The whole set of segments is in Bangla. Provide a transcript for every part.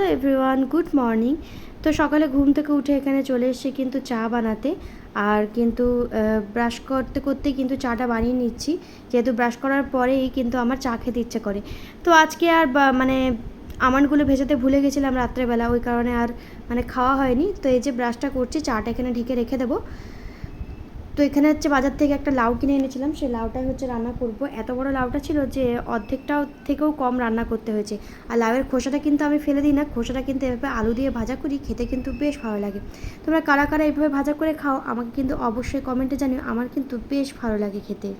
Hello everyone, good morning. তো সকালে ঘুম থেকে উঠে এখানে চলে এসেছি কিন্তু চা বানাতে। আর কিন্তু ব্রাশ করতে করতে কিন্তু চাটা বানিয়ে নিচ্ছি। যেহেতু ব্রাশ করার পরেই কিন্তু আমার চা খেতে ইচ্ছে করে। তো আজকে আর মানে আমন্ডগুলো ভেজাতে ভুলে গেছিলাম রাত্রেবেলা। ওই কারণে আর মানে খাওয়া হয়নি। তো এই যে ব্রাশটা করছি, চাটা এখানে ঢেকে রেখে দেবো। তো এখানে হচ্ছে বাজার থেকে একটা লাউ কিনে এনেছিলাম। সেই লাউটাই হচ্ছে রান্না করব। এত বড় লাউটা ছিল যে অর্ধেকটাও থেকেও কম রান্না করতে হয়েছে। আর লাউয়ের খোসাটা কিন্তু আমি ফেলে দিই না। খোসাটা কিন্তু এভাবে আলু দিয়ে ভাজা করি, খেতে কিন্তু বেশ ভালো লাগে। তোমরা কারা কারা এইভাবে ভাজা করে খাও, আমাকে কিন্তু অবশ্যই কমেন্টে জানিও। আমার কিন্তু বেশ ভালো লাগে খেতে।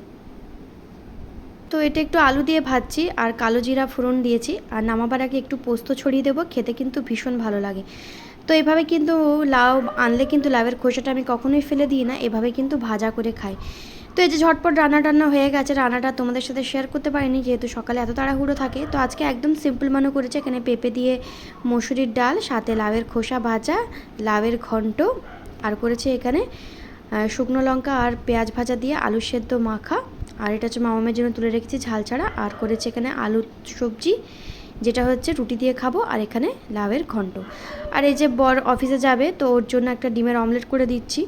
তো এটা একটু আলু দিয়ে ভাজছি আর কালো জিরা ফোড়ন দিয়েছি। আর নামাবার আগে একটু পোস্ত ছড়িয়ে দেবো। খেতে কিন্তু ভীষণ ভালো লাগে। তো এভাবে কিন্তু লাউ আনলে কিন্তু লাউয়ের খোসাটা আমি কখনোই ফেলে দিই না, এভাবে কিন্তু ভাজা করে খাই। তো এই যে ঝটপট রান্না টান্না হয়ে গেছে, রান্নাটা তোমাদের সাথে শেয়ার করতে পারিনি, যেহেতু সকালে এত তাড়াহুড়ো থাকে, তো আজকে একদম সিম্পল মানু করেছে, এখানে পেঁপে দিয়ে মসুরির ডাল, সাথে লাউয়ের খোসা ভাজা, লাউয়ের ঘন্ট, আর করেছে এখানে শুকনো লঙ্কা আর পেঁয়াজ ভাজা দিয়ে আলু সেদ্ধ মাখা, আর এটা হচ্ছে মামামের জন্য তুলে রেখেছি ঝাল ছাড়া, আর করেছে এখানে আলু সবজি যেটা হচ্ছে রুটি দিয়ে খাব আর এখানে লাউয়ের ঘন্ট। আর এই যে বর অফিসে যাবে, তো ওর জন্য একটা ডিমের অমলেট করে দিচ্ছি।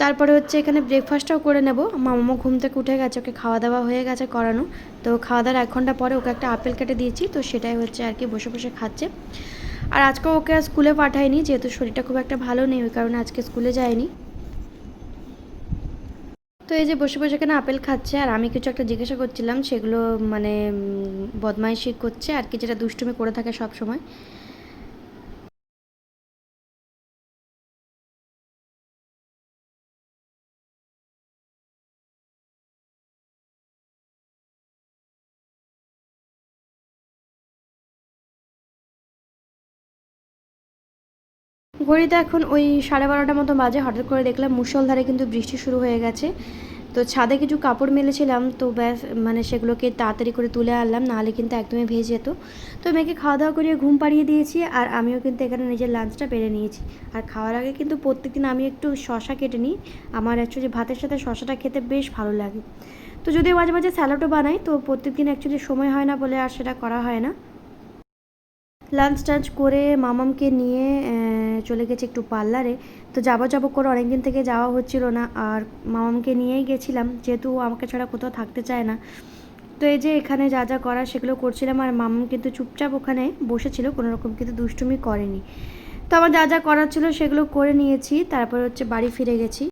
তারপরে হচ্ছে এখানে ব্রেকফাস্টটাও করে নেব। মামামো ঘুম থেকে উঠে গেছে, ওকে খাওয়া দাওয়া হয়ে গেছে করানো। তো খাওয়া দাওয়ার এক ঘণ্টা পরে ওকে একটা আপেল কেটে দিয়েছি, তো সেটাই হচ্ছে আর কি বসে বসে খাচ্ছে। আর আজকে ওকে স্কুলে পাঠায়নি যেহেতু শরীরটা খুব একটা ভালো নেই, ওই কারণে আজকে স্কুলে যায়নি। তো এই যে বসে বসে এখানে আপেল খাচ্ছে, আর আমি কিছু একটা জিজ্ঞাসা করছিলাম, সেগুলো মানে বদমাইশি করছে, আর কি যেটা দুষ্টুমি করে থাকে সব সময় ঘড়িতে এখন ওই সাড়ে বারোটার মতো বাজে, হঠাৎ করে দেখলাম মুষলধারে কিন্তু বৃষ্টি শুরু হয়ে গেছে। তো ছাদে কিছু কাপড় মেলেছিলাম, তো ব্যাস মানে সেগুলোকে তাড়াতাড়ি করে তুলে আনলাম, নাহলে কিন্তু একদমই ভেজে যেত। তো মেয়েকে খাওয়া দাওয়া করিয়ে ঘুম পাড়িয়ে দিয়েছি, আর আমিও কিন্তু এখানে নিজের লাঞ্চটা পেরে নিয়েছি। আর খাওয়ার আগে কিন্তু প্রত্যেকদিন আমি একটু শশা কেটে নিই। আমার অ্যাকচুয়ালি ভাতের সাথে শশাটা খেতে বেশ ভালো লাগে। তো যদিও মাঝে মাঝে স্যালাডও বানাই, তো প্রত্যেকদিন অ্যাকচুয়ালি সময় হয় না বলে আর সেটা করা হয় না। লাঞ্চ টাঞ্চ করে মামামকে নিয়ে চলে গেছি একটু পার্লারে। তো যাব যাব করে অনেক দিন থেকে যাওয়া হচ্ছিল না, আর মামামকে নিয়েই গেছিলাম। যেহেতু আমাকে ছাড়া কোথাও থাকতে চায় না। তো এই যে এখানে যা যা করার সেগুলো করছিলাম, আর মামাম কিন্তু চুপচাপ ওখানে বসেছিল কোনো রকম কিন্তু দুষ্টুমি করেনি। তো আমার যা যা করার ছিল সেগুলো করে নিয়েছি, তারপর হচ্ছে বাড়ি ফিরে গেছি।